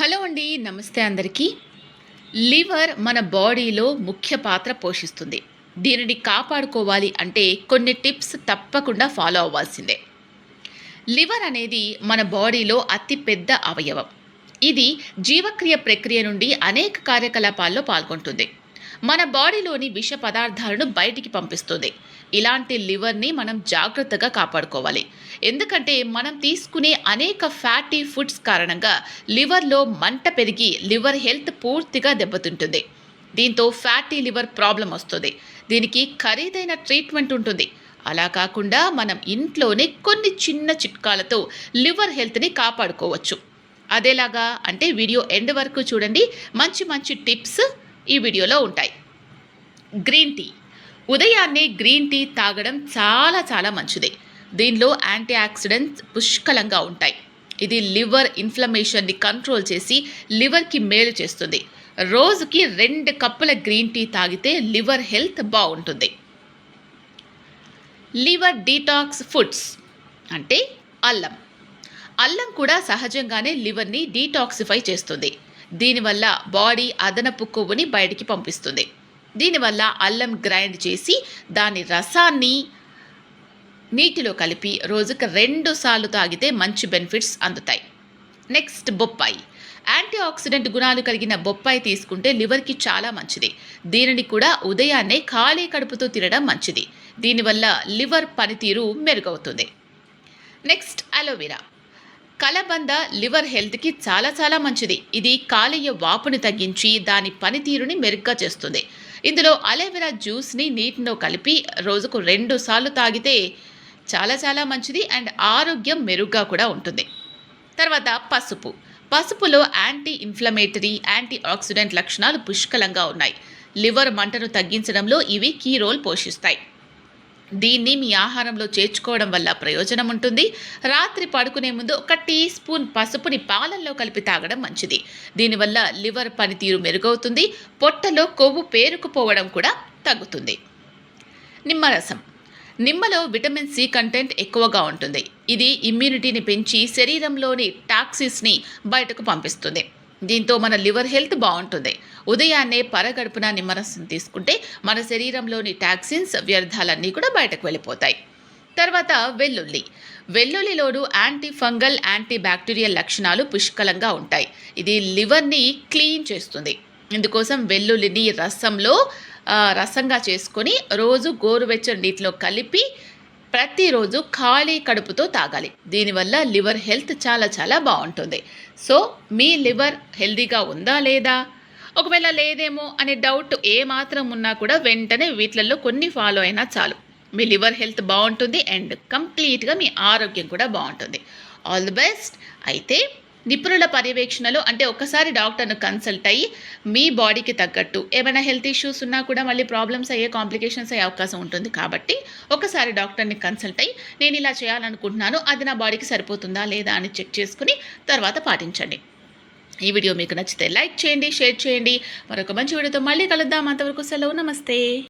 Hello అండి నమస్తే అందరికీ. లివర్ మన బాడీలో ముఖ్య పాత్ర పోషిస్తుంది. దీనిని కాపాడుకోవాలి అంటే కొన్ని టిప్స్ తప్పకుండా ఫాలో అవ్వాల్సిందే. లివర్ అనేది మన బాడీలో అతి పెద్ద అవయవం. ఇది జీవక్రియ ప్రక్రియ నుండి అనేక కార్యకలాపాల్లో పాల్గొంటుంది. మన బాడీలోని విష పదార్థాలను బయటికి పంపిస్తుంది. ఇలాంటి లివర్ని మనం జాగ్రత్తగా కాపాడుకోవాలి. ఎందుకంటే మనం తీసుకునే అనేక ఫ్యాటీ ఫుడ్స్ కారణంగా లివర్లో మంట పెరిగి లివర్ హెల్త్ పూర్తిగా దెబ్బతింటుంది. దీంతో ఫ్యాటీ లివర్ ప్రాబ్లం వస్తుంది. దీనికి ఖరీదైన ట్రీట్మెంట్ ఉంటుంది. అలా కాకుండా మనం ఇంట్లోనే కొన్ని చిన్న చిట్కాలతో లివర్ హెల్త్ని కాపాడుకోవచ్చు. అదేలాగా అంటే వీడియో ఎండ్ వరకు చూడండి. మంచి మంచి టిప్స్ ఈ వీడియోలో ఉంటాయి. Green tea. ఉదయాన్నే గ్రీన్ టీ తాగడం చాలా చాలా మంచిది. దీనిలో యాంటీ ఆక్సిడెంట్స్ పుష్కలంగా ఉంటాయి. ఇది లివర్ ఇన్ఫ్లమేషన్ని కంట్రోల్ చేసి లివర్కి మేలు చేస్తుంది. రోజుకి రెండు కప్పుల గ్రీన్ టీ తాగితే లివర్ హెల్త్ బాగుంటుంది. లివర్ డీటాక్స్ ఫుడ్స్ అంటే అల్లం. అల్లం కూడా సహజంగానే లివర్ని డీటాక్సిఫై చేస్తుంది. దీనివల్ల బాడీ అదనపు కొవ్వుని బయటికి పంపిస్తుంది. దీనివల్ల అల్లం గ్రైండ్ చేసి దాని రసాన్ని నీటిలో కలిపి రోజుకు రెండు సార్లు తాగితే మంచి బెనిఫిట్స్ అందుతాయి. నెక్స్ట్ బొప్పాయి. యాంటీ ఆక్సిడెంట్ గుణాలు కలిగిన బొప్పాయి తీసుకుంటే లివర్కి చాలా మంచిది. దీనిని కూడా ఉదయాన్నే ఖాళీ కడుపుతో తినడం మంచిది. దీనివల్ల లివర్ పనితీరు మెరుగవుతుంది. Next aloe vera. కలబంద లివర్ హెల్త్కి చాలా చాలా మంచిది. ఇది కాలేయ వాపుని తగ్గించి దాని పనితీరుని మెరుగ్గా చేస్తుంది. ఇందులో అలోవెరా జ్యూస్ని నీటిలో కలిపి రోజుకు రెండు సార్లు తాగితే చాలా చాలా మంచిది అండ్ ఆరోగ్యం మెరుగ్గా కూడా ఉంటుంది. తర్వాత పసుపు. పసుపులో యాంటీ ఇన్ఫ్లమేటరీ యాంటీ ఆక్సిడెంట్ లక్షణాలు పుష్కలంగా ఉన్నాయి. లివర్ మంటను తగ్గించడంలో ఇవి కీ రోల్ పోషిస్తాయి. దీన్ని మీ ఆహారంలో చేర్చుకోవడం వల్ల ప్రయోజనం ఉంటుంది. రాత్రి పడుకునే ముందు ఒక టీ స్పూన్ పసుపుని పాలల్లో కలిపి తాగడం మంచిది. దీనివల్ల లివర్ పనితీరు మెరుగవుతుంది. పొట్టలో కొవ్వు పేరుకుపోవడం కూడా తగ్గుతుంది. నిమ్మరసం నిమ్మలో విటమిన్ సి కంటెంట్ ఎక్కువగా ఉంటుంది. ఇది ఇమ్యూనిటీని పెంచి శరీరంలోని టాక్సిస్ని బయటకు పంపిస్తుంది. దీంతో మన లివర్ హెల్త్ బాగుంటుంది. ఉదయాన్నే పరగడుపున నిమ్మరసం తీసుకుంటే మన శరీరంలోని టాక్సిన్స్ వ్యర్థాలన్నీ కూడా బయటకు వెళ్ళిపోతాయి. తర్వాత వెల్లుల్లి. వెల్లుల్లిలోను యాంటీ ఫంగల్ యాంటీ బ్యాక్టీరియల్ లక్షణాలు పుష్కలంగా ఉంటాయి. ఇది లివర్ని క్లీన్ చేస్తుంది. ఇందుకోసం వెల్లుల్లిని రసంలో రసంగా చేసుకొని రోజు గోరువెచ్చని నీటిలో కలిపి ప్రతిరోజు ఖాళీ కడుపుతో తాగాలి. దీనివల్ల లివర్ హెల్త్ చాలా చాలా బాగుంటుంది. సో మీ లివర్ హెల్దీగా ఉందా లేదా? ఒకవేళ లేదేమో అనే డౌట్ ఏ మాత్రం ఉన్నా కూడా వెంటనే వీటిలలో కొన్ని ఫాలో అయినా చాలు. మీ లివర్ హెల్త్ బాగుంటుంది అండ్ కంప్లీట్గా మీ ఆరోగ్యం కూడా బాగుంటుంది. All the best. అయితే నిపుణుల పర్యవేక్షణలో అంటే ఒకసారి డాక్టర్ను కన్సల్ట్ అయ్యి మీ బాడీకి తగ్గట్టు ఏమైనా హెల్త్ ఇష్యూస్ ఉన్నా కూడా మళ్ళీ ప్రాబ్లమ్స్ అయ్యే కాంప్లికేషన్స్ అయ్యే అవకాశం ఉంటుంది కాబట్టి ఒకసారి డాక్టర్ని కన్సల్ట్ అయ్యి నేను ఇలా చేయాలనుకుంటున్నాను అది నా బాడీకి సరిపోతుందా లేదా అని చెక్ చేసుకుని తర్వాత పాటించండి. ఈ వీడియో మీకు నచ్చితే లైక్ చేయండి షేర్ చేయండి. మరొక మంచి వీడియోతో మళ్ళీ కలుద్దాం. అంతవరకు సెలవు. నమస్తే.